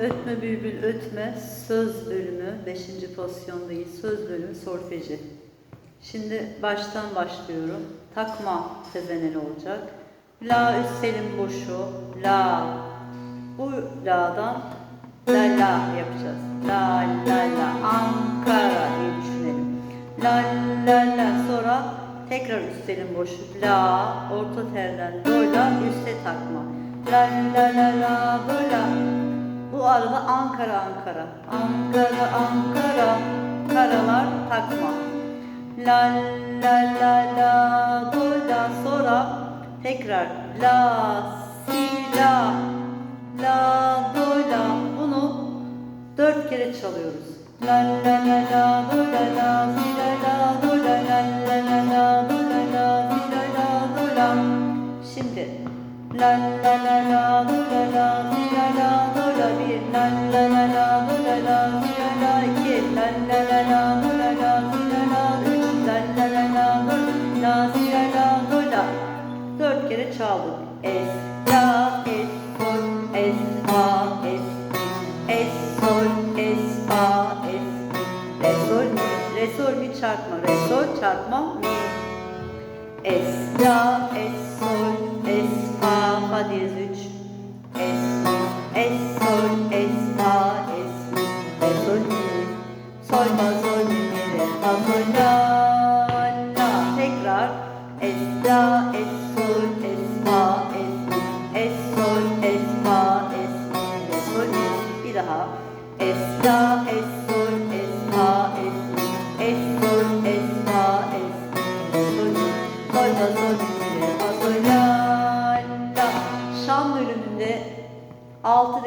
Ötme Bülbül Ötme söz bölümü 5. pozisyondayız. Söz bölümü solfeji. Şimdi baştan başlıyorum. Takma tezeneli olacak. La üstelin boşu. La. Bu la'dan la la yapacağız. La la la Ankara diye düşünelim. La la la sonra tekrar üstelin boşu. La orta telden do la üste takma. La la la la la. Arada Ankara Ankara. Ankara Ankara. Karalar takma. La la la la do la sonra tekrar la si la la do la bunu dört kere çalıyoruz. La la la la do la la dört kere çaldık. Es la es sol es fa es es sol es fa es re sol mi? Re sol mi çarpma? Re sol çarpma mi? Es, la, es, sol, es, fa, fa diyez üç. Es, es, sol, es, fa,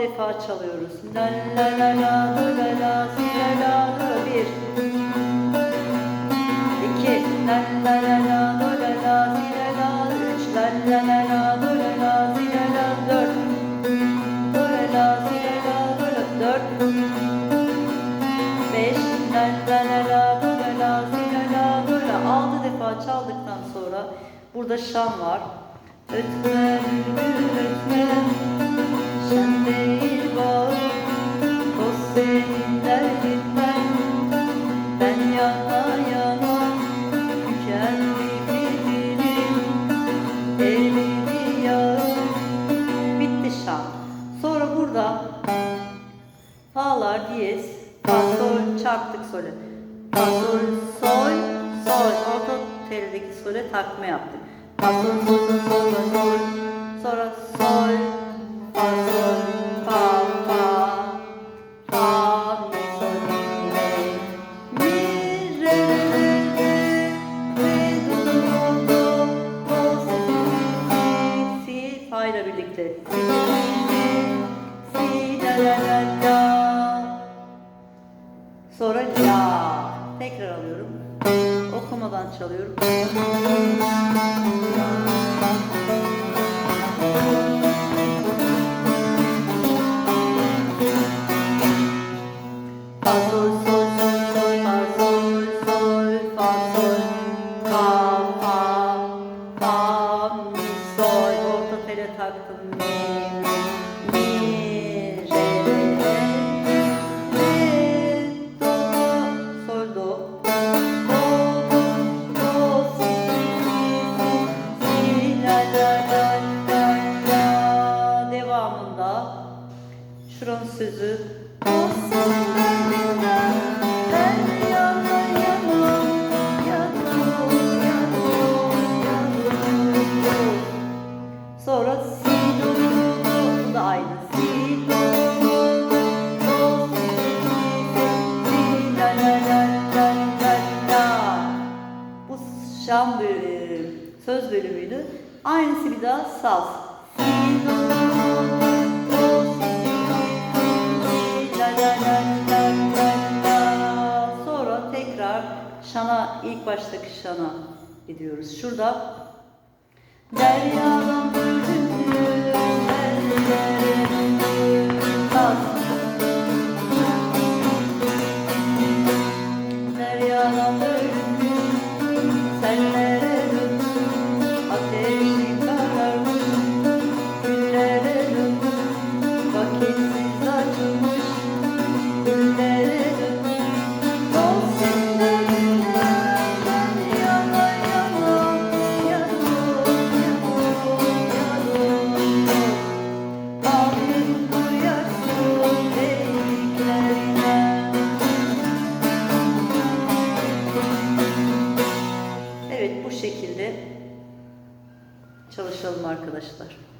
defa çalıyoruz. La la la la la la la la do bir. İki. La la la la la la la la üç. La la la la la la la la dört. La la la la la dört. Beş. La la la la la la la la la. Altı defa çaldıktan sonra burada şam var. Ötme bülbül Sonra burada Fa'lar diyez Fa sol çarptık sole. Fa sol sol sol. Orta teldeki sole takma yaptık. Fa sol sol sol sol sol. Sonra Sonra la. Tekrar alıyorum. Okumadan çalıyorum. Fa yanıyorum Sonra si do do do da aynı si do do si si la la la la la la Bu şam bölümü, söz bölümüydü. Aynısı bir daha saz. Si do şana ilk baştaki şana gidiyoruz. Şurada Deryadan bölündü, arkadaşlar.